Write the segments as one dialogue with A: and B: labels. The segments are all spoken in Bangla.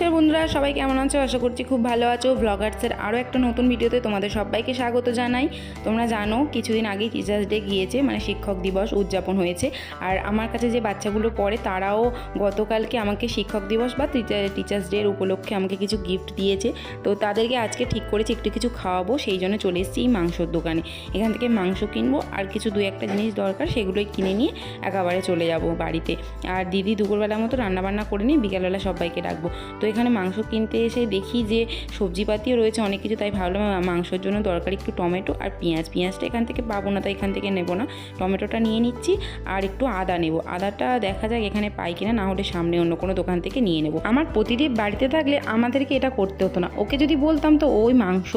A: নমস্কার বন্ধুরা, সবাই কেমন আছো? আশা করছি খুব ভালো আছো। ব্লগার্সের আরও একটা নতুন ভিডিওতে তোমাদের সবাইকে স্বাগত জানাই। তোমরা জানো, কিছুদিন আগে টিচার্স ডে গিয়েছে মানে শিক্ষক দিবস উদযাপন হয়েছে। আর আমার কাছে যে বাচ্চাগুলো পড়ে, তারাও গতকালকে আমাকে শিক্ষক দিবস বা টিচার্স ডের উপলক্ষে আমাকে কিছু গিফট দিয়েছে। তো তাদেরকে আজকে ঠিক করেছি, একটু কিছু খাওয়াবো, সেই জন্য চলে এসেছি মাংসর দোকানে। এখান থেকে মাংস কিনবো, আর কিছু দু একটা জিনিস দরকার, সেগুলোই কিনে নিয়ে একেবারে চলে যাব বাড়িতে। আর দিদি দুপুরবেলার মতো রান্নাবান্না করে নিয়ে বিকালবেলা সবাইকে ডাকবো। তো এখানে মাংস কিনতে এসে দেখি যে সবজিপাতিও রয়েছে, অনেক কিছু, তাই ভাবলাম মাংসের জন্য দরকার একটু টমেটো আর পেঁয়াজ। পেঁয়াজটা এখান থেকে পাবো না, তাই এখান থেকে নেব না। টমেটোটা নিয়ে নিচ্ছি আর একটু আদা নেব। আদাটা দেখা যাক এখানে পাই কিনা, না হলে সামনে অন্য কোনো দোকান থেকে নিয়ে নেব। আমার প্রতিদিন বাড়িতে থাকলে আমাদেরকে এটা করতে হতো না। ওকে যদি বলতাম, তো ওই মাংস,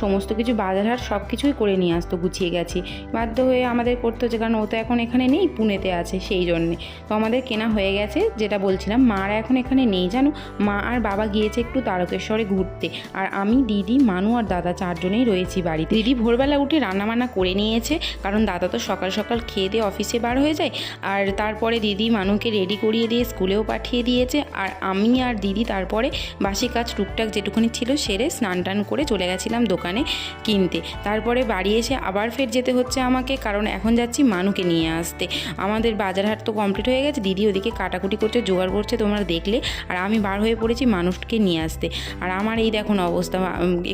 A: সমস্ত কিছু বাজার হাট সব কিছুই করে নিয়ে আসতো গুছিয়ে গেছি। বাধ্য হয়ে আমাদের করতে হচ্ছে, কারণ ও তো এখন এখানে নেই, পুনেতে আছে সেই জন্যে। তো আমাদের কেনা হয়ে গেছে, যেটা বলছিলাম, মারা এখন এখানে নেই, জানো? মা আর বাবা গিয়েছে একটু তারকেশ্বরে ঘুরতে। আর আমি, দিদি, মানু আর দাদা চারজনেই রয়েছি বাড়িতে। দিদি ভোরবেলা উঠে রান্নাবান্না করে নিয়েছে, কারণ দাদা তো সকাল সকাল খেয়ে দিয়ে অফিসে বার হয়ে যায়। আর তারপরে দিদি মানুকে রেডি করিয়ে দিয়ে স্কুলেও পাঠিয়ে দিয়েছে। আর আমি আর দিদি তারপরে বাসি কাজ টুকটাক যেটুকুনি ছিল সেরে স্নান টান করে চলে গেছিলাম দোকানে কিনতে। তারপরে বাড়ি এসে আবার ফের যেতে হচ্ছে আমাকে, কারণ এখন যাচ্ছি মানুকে নিয়ে আসতে। আমাদের বাজার হাট তো কমপ্লিট হয়ে গেছে, দিদি ওদিকে কাটাকুটি করছে, জোগাড় করছে তোমরা দেখলে। আর আমি বার হয়ে পড়েছি মানুষকে নিয়ে আসতে। আর আমার এই দেখুন অবস্থা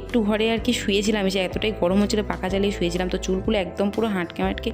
A: একটু ঘরে আর কি শুয়েছিলাম এসে এতটাই গরম হচ্ছিল, পাকা চালিয়ে শুয়েছিলাম, তো চুলগুলো একদম পুরো হাঁটকে হাঁটকে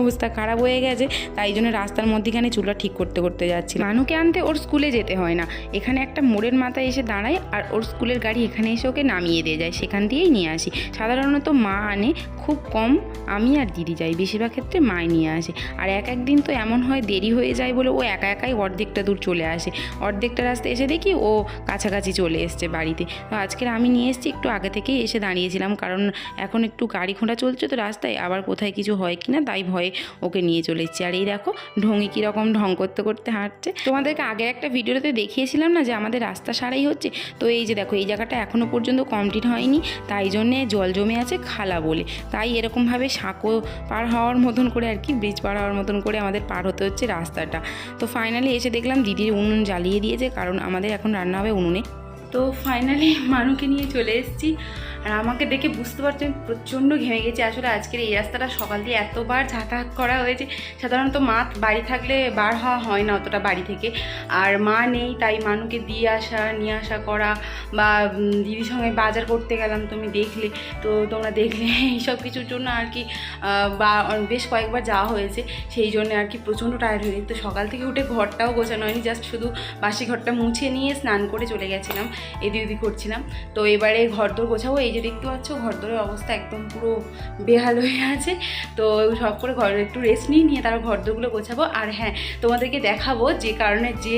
A: অবস্থা খারাপ হয়ে গেছে, তাই জন্য রাস্তার মধ্যেখানে চুলটা ঠিক করতে করতে যাচ্ছি মানুকে আনতে ওর স্কুলে যেতে হয় না, এখানে একটা মোড়ের মাথায় এসে দাঁড়ায় আর ওর স্কুলের গাড়ি এখানে এসে ওকে নামিয়ে দিয়ে যায়, সেখান দিয়েই নিয়ে আসি। সাধারণত মা আনে, খুব কম আমি আর দিদি যাই, বেশিরভাগ ক্ষেত্রে মাই নিয়ে আসে। আর এক এক দিন তো এমন হয় দেরি হয়ে যায় বলে ও একা একাই অর্ধেকটা দূর চলে আসে। অর্ধেকটা রাস্তা এসে দেখি ও কাছাকাছি চলে এসছে বাড়িতে। তো আজকের আমি নিয়ে এসেছি একটু আগে থেকেই এসে দাঁড়িয়েছিলাম, কারণ এখন একটু গাড়ি ঘোড়া চলছে তো রাস্তায়, আবার কোথায় কিছু হয় কি না তাই ভয়ে ওকে নিয়ে চলে এসেছি। আর এই দেখো, ঢঙি কীরকম ঢং করতে করতে হাঁটছে। তোমাদেরকে আগের একটা ভিডিওতে দেখিয়েছিলাম না যে আমাদের রাস্তা সারাই হচ্ছে? তো এই যে দেখো, এই জায়গাটা এখনও পর্যন্ত কমপ্লিট হয়নি, তাই জন্যে জল জমে আছে খালা বলে। তাই এরকমভাবে সাঁকো পার হওয়ার মতন করে আর কি ব্রিজ পার হওয়ার মতন করে আমাদের পার হতে হচ্ছে রাস্তাটা। তো ফাইনালি এসে দেখলাম দিদির উনুন জ্বালিয়ে দিয়েছে, কারণ আমাদের এখন রান্না হবে উনুনে। তো ফাইনালি মানুকে নিয়ে চলে এসেছি। আর আমাকে দেখে বুঝতে পারছি, আমি প্রচণ্ড ঘেমে গেছি। আসলে আজকের এই রাস্তাটা সকাল দিয়ে এতবার যাতায়াত করা হয়েছে, সাধারণত মা বাড়ি থাকলে বার হওয়া হয় না অতটা বাড়ি থেকে। আর মা নেই, তাই মানুকে দিয়ে আসা, নিয়ে আসা করা বা দিদির সঙ্গে বাজার করতে গেলাম, তুমি দেখলে। তো তোমরা দেখলে এইসব কিছুর জন্য আর কি বা, বেশ কয়েকবার যাওয়া হয়েছে, সেই জন্য আর কি প্রচণ্ড টায়ার্ড হয়ে তো সকাল থেকে উঠে ঘরটাও গোছানো হয়নি জাস্ট শুধু বাসি ঘরটা মুছে নিয়ে স্নান করে চলে গেছিলাম এদি ওদি করছিলাম। তো এবারে ঘর ঘরদোর গোছাবো, এই যে দেখতে পাচ্ছ ঘরদোরের অবস্থা একদম পুরো বেহাল হয়ে আছে। তো সব করে ঘর একটু রেস্ট নিয়ে নিয়ে তারপর ঘরদোরগুলো গোছাবো। আর হ্যাঁ তোমাদেরকে দেখাবো যে কারণে যে,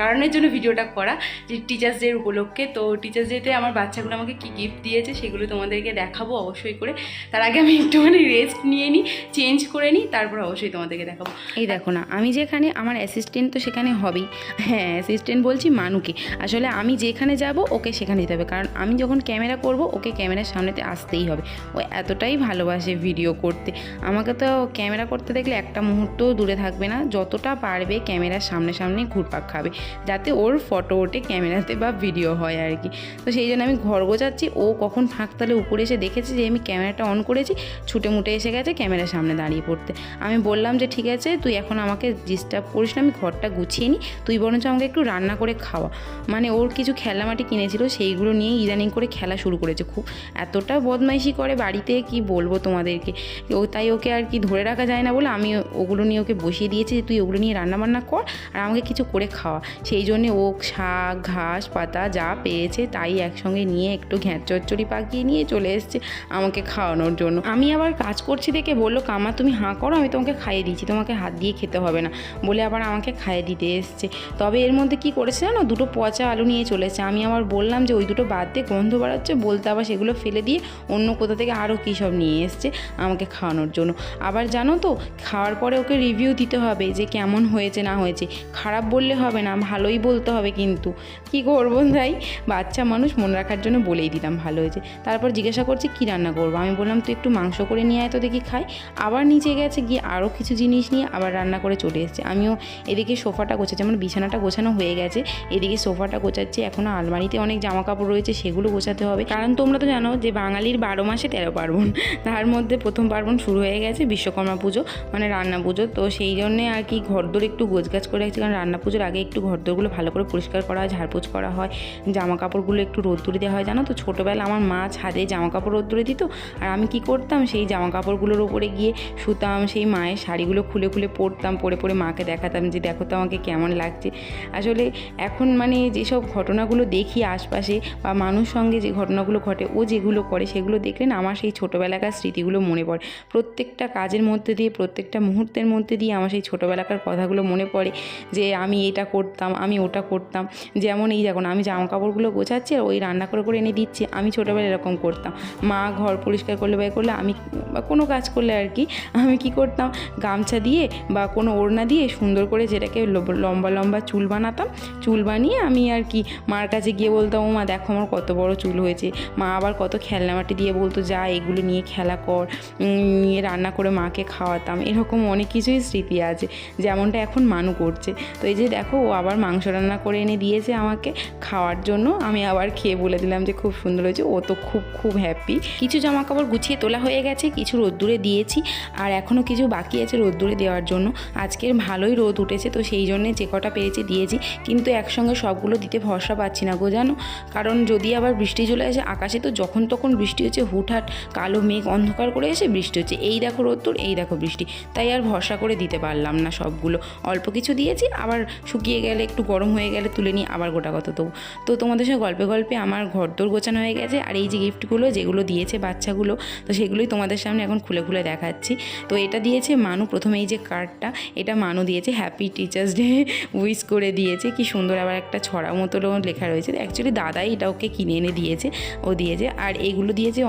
A: কারণের জন্য ভিডিওটা করা, যে টিচার্স ডের উপলক্ষে। তো টিচার্স ডেতে আমার বাচ্চাগুলো আমাকে কী গিফট দিয়েছে সেগুলো তোমাদেরকে দেখাবো অবশ্যই করে। তার আগে আমি একটুখানি রেস্ট নিয়ে নিই চেঞ্জ করে নিই, তারপর অবশ্যই তোমাদেরকে দেখাবো। এই দেখো না, আমি যেখানে, আমার অ্যাসিস্ট্যান্ট তো সেখানে হবেই। হ্যাঁ অ্যাসিস্ট্যান্ট বলছি মানুকে। আসলে আমি যেখানে যাব, ওকে সেখানে যেতে হবে। কারণ আমি যখন ক্যামেরা করব, ওকে ক্যামেরার সামনেতে আসতেই হবে। ও এতটাই ভালোবাসে ভিডিও করতে। আমাকে তো ক্যামেরা করতে দেখলে একটা মুহূর্তও দূরে থাকবে না। যতটা পারবে ক্যামেরার সামনে সামনে ঘুরপাক খাবে, যাতে ওর ফটো ওঠে ক্যামেরাতে বা ভিডিও হয় আর কি। তো সেই জন্য আমি ঘর গোছাচ্ছি। ও কখন ফাঁক তালে উপরে এসে দেখেছে যে আমি ক্যামেরাটা অন করেছি, ছুটে মুটে এসে গেছে ক্যামেরার সামনে দাঁড়িয়ে পড়তে। আমি বললাম যে, ঠিক আছে, তুই এখন আমাকে ডিস্টার্ব করিস না, আমি ঘরটা গুছিয়ে নিই তুই বরঞ্চ আমাকে একটু রান্না করে খাওয়া। মানে ওর কিছু খেলামাটি কিনেছিল, সেইগুলো নিয়ে ইদানিং করে খেলা শুরু করেছে খুব। এতটা বদমাইশি করে বাড়িতে কি বলব তোমাদেরকে? ও তাই ওকে আর কি ধরে রাখা যায় না বলে আমি ওগুলো নিয়ে ওকে বসিয়ে দিয়েছি যে তুই ওগুলো নিয়ে রান্না বান্না কর আর আমাকে কিছু করে খাওয়া। সেই জন্যে ও শাক, ঘাস, পাতা যা পেয়েছে তাই একসঙ্গে নিয়ে একটু ঘ্যাঁট চচ্চড়ি পাকিয়ে নিয়ে চলে এসছে আমাকে খাওয়ানোর জন্য। আমি আবার কাজ করছি দেখে বলল, কামা, তুমি হাঁ করো, আমি তোমাকে খাইয়ে দিচ্ছি তোমাকে হাত দিয়ে খেতে হবে না। বলে আবার আমাকে খাইয়ে দিতে এসছে। তবে এর মধ্যে কি করেছে জানো? দুটো পচা আলু নিয়ে চলেছে আমি আবার বললাম যে ওই দুটো বাদ দিয়ে গন্ধ বাড়াচ্ছে বলতে আবার সে সেগুলো ফেলে দিয়ে অন্য কোথা থেকে আরও কী সব নিয়ে এসছে আমাকে খাওয়ানোর জন্য। আবার জানো তো, খাওয়ার পরে ওকে রিভিউ দিতে হবে যে কেমন হয়েছে, না হয়েছে। খারাপ বললে হবে না, ভালোই বলতে হবে কিন্তু। কি করব তাই বাচ্চা মানুষ মনে রাখার জন্য বলেই দিলাম ভালো হয়েছে। তারপর জিজ্ঞাসা করছে, কী রান্না করব? আমি বললাম, তুই একটু মাংস করে নিয়ে আয় তো দেখি খাই। আবার নিচে গেছে, গিয়ে আরও কিছু জিনিস নিয়ে আবার রান্না করে চলে এসেছে। আমিও এদিকে সোফাটা গোছাচ্ছি, আমার বিছানাটা গোছানো হয়ে গেছে। এদিকে সোফাটা গোছাচ্ছি এখনও আলমারিতে অনেক জামা কাপড় রয়েছে, সেগুলো গোছাতে হবে। কারণ তোমরা তো জানো যে বাঙালির বারো মাসে তেরো পার্বণ। তার মধ্যে প্রথম পার্বণ শুরু হয়ে গেছে বিশ্বকর্মা পুজো মানে রান্না পুজো। তো সেই জন্যে আর কি ঘরদোর একটু গোছগাছ করে রাখছি, কারণ রান্না পুজোর আগে একটু ঘরদোরগুলো ভালো করে পরিষ্কার করা হয়, ঝাড়পোছ করা হয় জামা কাপড়গুলো একটু রোদ্দুরে দেওয়া হয়, জানো তো? ছোটোবেলা আমার মা ছাদে জামা কাপড় রোদ্দুরে দিত, আর আমি কি করতাম? সেই জামা কাপড়গুলোর উপরে গিয়ে শুতাম, সেই মায়ের শাড়িগুলো খুলে খুলে পরতাম, পরে পরে মাকে দেখাতাম যে দেখো তো আমাকে কেমন লাগছে। আসলে এখন মানে যেসব ঘটনাগুলো দেখি আশপাশে বা মানুষ সঙ্গে যে ঘটনাগুলো ঘটে ও যেগুলো করে সেগুলো দেখলে না আমার সেই ছোটোবেলাকার স্মৃতিগুলো মনে পড়ে। প্রত্যেকটা কাজের মধ্যে দিয়ে, প্রত্যেকটা মুহূর্তের মধ্যে দিয়ে আমার সেই ছোটোবেলাকার কথাগুলো মনে পড়ে যে আমি এটা করতাম, আমি ওটা করতাম। যেমন এই দেখুন, আমি জামা কাপড়গুলো গোছাচ্ছি আর ওই রান্না করে করে এনে দিচ্ছি, আমি ছোটোবেলায় এরকম করতাম। মা ঘর পরিষ্কার করলে বা করলে আমি বা কোনো কাজ করলে আর কি, আমি কি করতাম? গামছা দিয়ে বা কোনো ওড়না দিয়ে সুন্দর করে যেটাকে লম্বা লম্বা চুল বানাতাম, চুল বানিয়ে আমি আর কি মার কাছে গিয়ে বলতাম ও মা দেখো আমার কত বড় চুল হয়েছে। মা আবার কত খেলনামাটি দিয়ে বলতো, যা, এগুলো নিয়ে খেলা কর নিয়ে রান্না করে মাকে খাওয়াতাম। এরকম অনেক কিছুই স্মৃতি আছে, যেমনটা এখন মানু করছে। তো এই যে দেখো, ও আবার মাংস রান্না করে এনে দিয়েছে আমাকে, খাওয়ার জন্য। আমি আবার খেয়ে বলে দিলাম যে খুব সুন্দর হয়েছে, ও তো খুব খুব হ্যাপি কিছু জামা কাপড় গুছিয়ে তোলা হয়ে গেছে, কিছু রোদ্দুরে দিয়েছি, আর এখনও কিছু বাকি আছে রোদ্দুরে দেওয়ার জন্য। আজকের ভালোই রোদ উঠেছে, তো সেই জন্যে যে কটা পেরেছি দিয়েছি, কিন্তু একসঙ্গে সবগুলো দিতে ভরসা পাচ্ছি না গো, জানো? কারণ যদি আবার বৃষ্টি চলে আসে, আকাশে তো যখন তখন বৃষ্টি হচ্ছে, হুটহাট কালো মেঘ অন্ধকার করে এসে বৃষ্টি হচ্ছে। এই দেখো রোদ্দুর, এই দেখো বৃষ্টি। তাই আর ভরসা করে দিতে পারলাম না সবগুলো। অল্প কিছু দিয়েছি, আবার শুকিয়ে গেলে, একটু গরম হয়ে গেলে তুলে নিয়ে আবার গোটা কত দেবো। তো তোমাদের সঙ্গে গল্পে গল্পে আমার ঘরদোর গোছানো হয়ে গেছে, আর এই যে গিফটগুলো যেগুলো দিয়েছে বাচ্চাগুলো, তো সেগুলোই তোমাদের সামনে এখন খুলে খুলে দেখাচ্ছি। তো এটা দিয়েছে মানু, প্রথমে এই যে কার্ডটা এটা মানু দিয়েছে হ্যাপি টিচার্স ডে উইশ করে দিয়েছে। কি সুন্দর, আবার একটা ছড়া মতো লেখা রয়েছে। অ্যাকচুয়ালি দাদাই এটা ওকে কিনে এনে দিয়েছে, ও দিয়েছে আর এগুলো দিয়েছে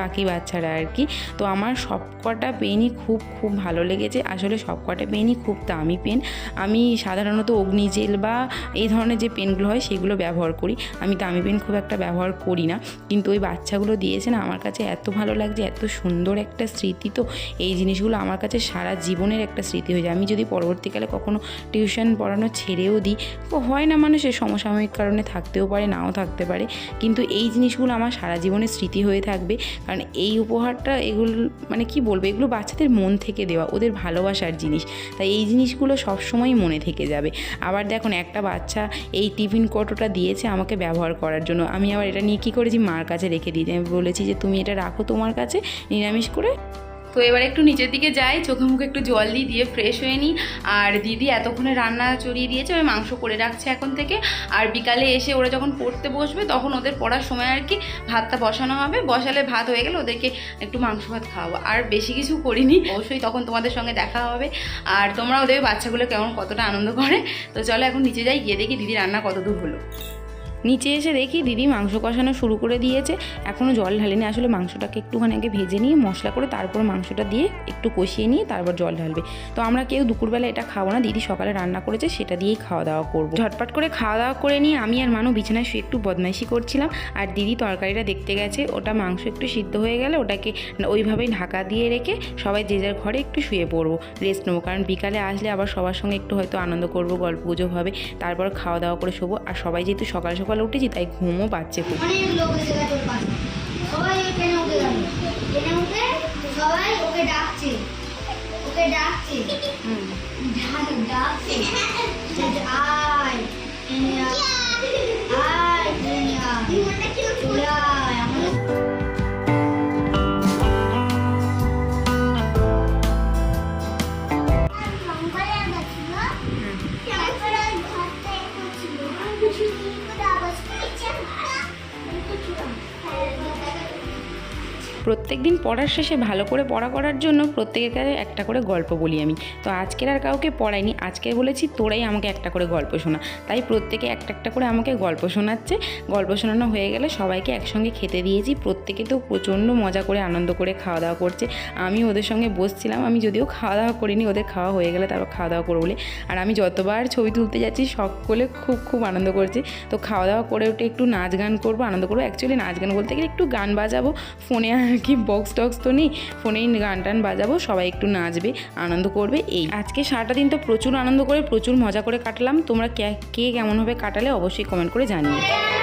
A: বাকি বাচ্চারা আর কি। তো আমার সব কটা পেনই খুব খুব ভালো লেগেছে। আসলে সব কটা পেনই খুব দামি পেন। আমি সাধারণত অগ্নিজেল বা এই ধরনের যে পেনগুলো হয়, সেগুলো ব্যবহার করি। আমি দামি পেন খুব একটা ব্যবহার করি না। কিন্তু ওই বাচ্চাগুলো দিয়েছে না, আমার কাছে এত ভালো লাগছে, এত সুন্দর একটা স্মৃতি। তো এই জিনিসগুলো আমার কাছে সারা জীবনের একটা স্মৃতি হয়ে যায়। আমি যদি পরবর্তীকালে কখনো টিউশন পড়ানো ছেড়েও দিই হয় না মানুষের সমসাময়িক কারণে থাকতেও পারে, নাও থাকতে পারে। কিন্তু এই জিনিসগুলো আমার সারা জীবনের স্মৃতি হয়ে থাকবে। কারণ এই উপহারটা এগুলো মানে কি বলব, এগুলো বাচ্চাদের মন থেকে দেওয়া, ওদের ভালোবাসার জিনিস। তাই এই জিনিসগুলো সবসময়ই মনে থেকে যাবে। আবার দেখুন, একটা বাচ্চা এই টিফিন কটোটা দিয়েছে আমাকে ব্যবহার করার জন্য। আমি আবার এটা নিয়ে কী করেছি, মার কাছে রেখে দিয়েছি। আমি বলেছি যে, তুমি এটা রাখো তোমার কাছে, নিরামিষ করে তো এবার একটু নিচের দিকে যাই, চোখে মুখে একটু জল দিই, দিয়ে ফ্রেশ হয়ে নিই। আর দিদি এতক্ষণে রান্না চড়িয়ে দিয়েছে, ওই মাংস করে রাখছে এখন থেকে। আর বিকালে এসে ওরা যখন পড়তে বসবে, তখন ওদের পড়ার সময় আর কি ভাতটা বসানো হবে। বসালে ভাত হয়ে গেলে ওদেরকে একটু মাংস ভাত খাওয়াবো। আর বেশি কিছু করিনি, অবশ্যই তখন তোমাদের সঙ্গে দেখা হবে। আর তোমরা ওদের বাচ্চাগুলো কেমন কতটা আনন্দ করে। তো চলো এখন নিচে যাই, গিয়ে দেখি দিদি রান্না কতদূর হলো। নিচে এসে দেখি দিদি মাংস কষানো শুরু করে দিয়েছে। এখনও জল ঢালেনি, আসলে মাংসটাকে একটুখানি আগে ভেজে নিয়ে মশলা করে তারপর মাংসটা দিয়ে একটু কষিয়ে নিয়ে তারপর জল ঢালবে। তো আমরা কেউ দুপুরবেলা এটা খাব না, দিদি সকালে রান্না করেছে, সেটা দিয়েই খাওয়া দাওয়া করব। ঝটপট করে খাওয়া দাওয়া করে নিয়ে আমি আর মানু বিছানায় শুয়ে একটু বদমাইশি করছিলাম, আর দিদি তরকারিটা দেখতে গেছে, ওটা মাংস একটু সিদ্ধ হয়ে গেলে ওটাকে ওইভাবেই ঢাকা দিয়ে রেখে সবাই যে যার ঘরে একটু শুয়ে পড়ব রেস্ট নেব। কারণ বিকালে আসলে আবার সবার সঙ্গে একটু হয়তো আনন্দ করব, গল্প গুজব হবে, তারপর খাওয়া দাওয়া করে শোবো। আর সবাই যেহেতু সকাল সকাল উঠেছি তাই ঘুমও পাচ্ছে খুব।
B: সবাই ওকে ডাকছে। ওকে ডাকছে। ডাক- ডাকছে। আয়।
A: প্রত্যেক দিন পড়ার শেষে ভালো করে পড়া করার জন্য প্রত্যেকের একটা করে গল্প বলি আমি। তো আজকের আর কাউকে পড়াইনি, আজকে বলেছি তোরাই আমাকে একটা করে গল্প শোনা। তাই প্রত্যেকে একটা একটা করে আমাকে গল্প শোনাচ্ছে। গল্প শোনানো হয়ে গেলে সবাইকে একসঙ্গে খেতে দিয়েছি। প্রত্যেকে তো প্রচণ্ড মজা করে আনন্দ করে খাওয়া দাওয়া করছে। আমি ওদের সঙ্গে বসছিলাম, আমি যদিও খাওয়া দাওয়া করিনি, ওদের খাওয়া হয়ে গেলে তারপর খাওয়া দাওয়া করব বলে। আর আমি যতবার ছবি তুলতে যাচ্ছি, সকলে খুব খুব আনন্দ করছে। তো খাওয়া দাওয়া করে উঠে একটু নাচ গান করব, আনন্দ করব। অ্যাকচুয়ালি নাচ গান বলতে গেলে একটু গান বাজাবো, ফোনে আর কি বক্স টক্স তো নেই। ফোনেই গান টান বাজাবো, সবাই একটু নাচবে, আনন্দ করবে, এই। আজকে সারাটা দিন তো প্রচুর আনন্দ করে, প্রচুর মজা করে কাটলাম। তোমরা কে কেমনভাবে কাটালে অবশ্যই কমেন্ট করে জানিও।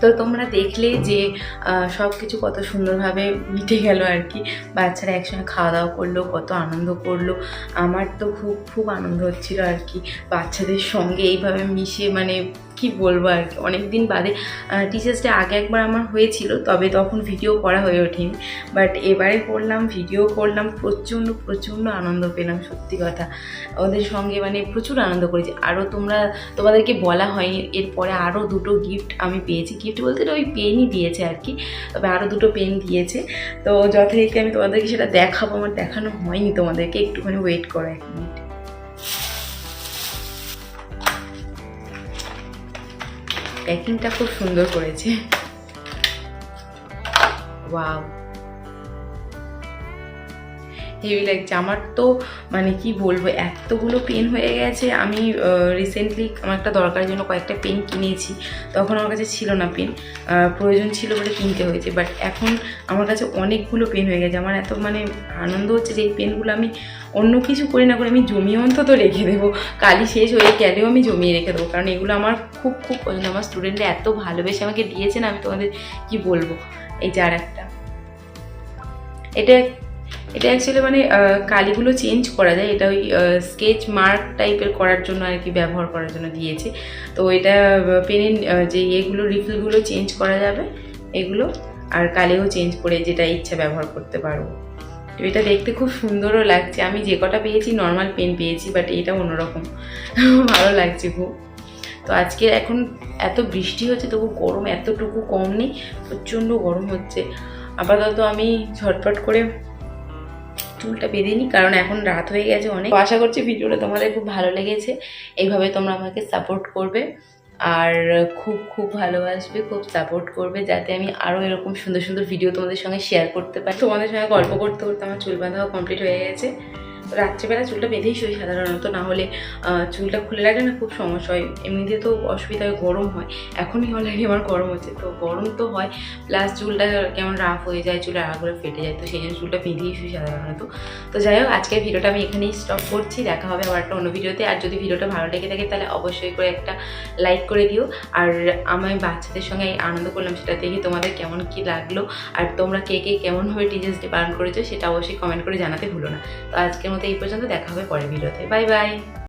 A: তো তোমরা দেখলে যে সব কিছু কত সুন্দরভাবে মিটে গেল আর কি। বাচ্চারা একসঙ্গে খাওয়া দাওয়া করল, কত আনন্দ করল। আমার তো খুব খুব আনন্দ হচ্ছিল আর কি। বাচ্চাদের সঙ্গে এইভাবে মিশে মানে কি বলব আর কি অনেক দিন বাদে টিচার্স ডে আগে একবার আমার হয়েছিল, তবে তখন ভিডিও করা হয়ে ওঠেনি। বাট এবারে করলাম ভিডিও করলাম, প্রচণ্ড প্রচণ্ড আনন্দ পেলাম, সত্যি কথা। ওদের সঙ্গে মানে প্রচুর আনন্দ করেছি। আরও তোমরা, তোমাদেরকে বলা হয়নি, এরপরে আরও দুটো গিফট আমি পেয়েছি। গিফট বলতে ওই পেনই দিয়েছে আর কি, তবে আরও দুটো পেন দিয়েছে। তো যথারীতি আমি তোমাদেরকে সেটা দেখাবো, আমার দেখানো হয়নি তোমাদেরকে, একটুখানি ওয়েট করো এক মিনিট প্যাকিংটা খুব সুন্দর করেছে। ওয়াও হেভি লাগছে আমার তো মানে কি বলব, এতগুলো পেন হয়ে গেছে, আমি রিসেন্টলি আমার একটা দরকারের জন্য কয়েকটা পেন কিনেছি, তখন আমার কাছে ছিল না পেন প্রয়োজন ছিল বলে কিনতে হয়েছে বাট এখন আমার কাছে অনেকগুলো পেন হয়ে গেছে, আমার এত মানে আনন্দ হচ্ছে যে এই পেনগুলো আমি অন্য কিছু করি না করে আমি জমিয়ে অন্তত রেখে দেবো কালি শেষ হয়ে গেলেও আমি জমিয়ে রেখে দেবো, কারণ এগুলো আমার খুব খুব পছন্দ, আমার স্টুডেন্টরা এত ভালোবেসে আমাকে দিয়েছেন আমি তোমাদের কি বলব, এই যার একটা এটা এটা অ্যাকচুয়ালি মানে কালিগুলো চেঞ্জ করা যায়। এটা ওই স্কেচ মার্ক টাইপের করার জন্য আর কি ব্যবহার করার জন্য দিয়েছে। তো এটা পেনের যে এগুলো রিফিলগুলো চেঞ্জ করা যাবে এগুলো। আর কালিও চেঞ্জ করে যেটা ইচ্ছা ব্যবহার করতে পারব তো এটা দেখতে খুব সুন্দরও লাগছে। আমি যে কটা পেয়েছি নর্মাল পেন পেয়েছি বাট এটা অন্যরকম। ভালো লাগছে খুব। তো আজকে এখন এত বৃষ্টি হচ্ছে, তবু গরম এতটুকু কম নেই। প্রচণ্ড গরম হচ্ছে। আপাতত আমি ঝটপট করে চুলটা বেঁধে নিই কারণ এখন রাত হয়ে গেছে অনেক। আশা করছি ভিডিওটা তোমাদের খুব ভালো লেগেছে। এইভাবে তোমরা আমাকে সাপোর্ট করবে আর খুব খুব ভালোবাসবে, খুব সাপোর্ট করবে, যাতে আমি আরও এরকম সুন্দর সুন্দর ভিডিও তোমাদের সঙ্গে শেয়ার করতে পারি। তোমাদের সঙ্গে গল্প করতে করতে আমার চুল বাঁধাও কমপ্লিট হয়ে গেছে। রাত্রেবেলা চুলটা বেঁধেই শুই সাধারণত, না হলে চুলটা খুলে রাখলে না খুব সমস্যা হয়। এমনিতে তো অসুবিধা হয়, গরম হয়। এখনই অলরেডি আমার গরম হচ্ছে, তো গরম তো হয় প্লাস চুলটা কেমন রাফ হয়ে যায় চুলের আগুলো ফেটে যায়, তো সেই জন্য চুলটা বেঁধেই শুই সাধারণত। তো যাই হোক, আজকের ভিডিওটা আমি এখানেই স্টপ করছি, দেখা হবে আবার একটা অন্য ভিডিওতে। আর যদি ভিডিওটা ভালো লেগে থাকে, তাহলে অবশ্যই করে একটা লাইক করে দিও। আর আমি বাচ্চাদের সঙ্গে আনন্দ করলাম, সেটা দেখে তোমাদের কেমন কি লাগল, আর তোমরা কে কে কেমনভাবে টিচার্স ডে পালন করেছ, সেটা অবশ্যই কমেন্ট করে জানাতে ভুলো না। তো আজকের মতো এই পর্যন্ত দেখা হবে পরের ভিডিওতে। Bye bye.